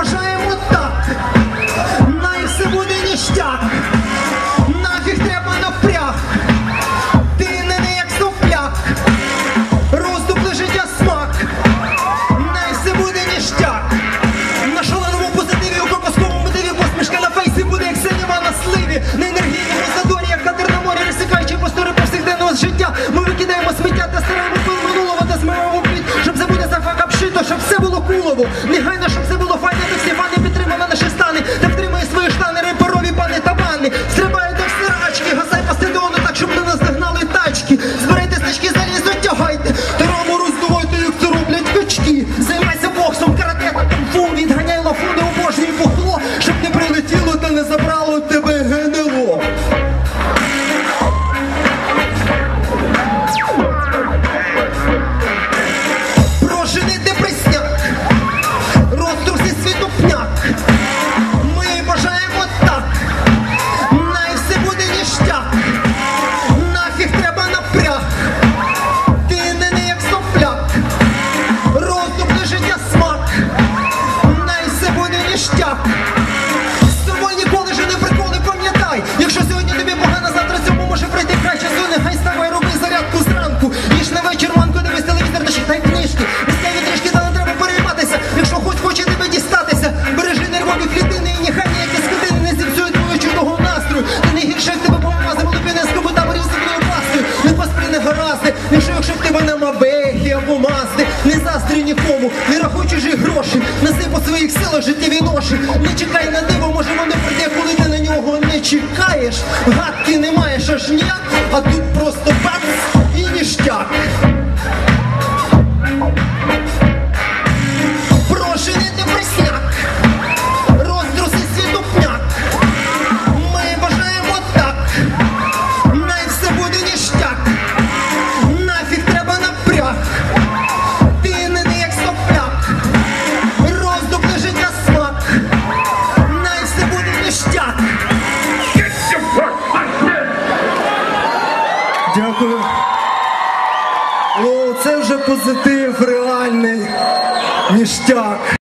бажаємо так, най все буде ніштяк, нафіг треба напряг, ти не не як сопляк, роздупли життя смак, най все буде ніштяк. На шаленому позитиві, у пропусковому мотиві посмішка на фейсі буде, як синєва на сливі. На енергійному задорі, як кадр на морі, розсікаючи простори повсякденного життя. Ми викидаємо сміття та стараємо пил минулого та змиваємо плід, щоб забути за фака обшито, щоб все було кулово. Не нікому, не рахуй чужі гроші, неси по своїх силах життєві ноші. Не чекай на диво, може воно прийде, коли ти на нього не чекаєш. Гадки не маєш аж ніяк, а тут просто О, це вже позитив реальний ніштяк.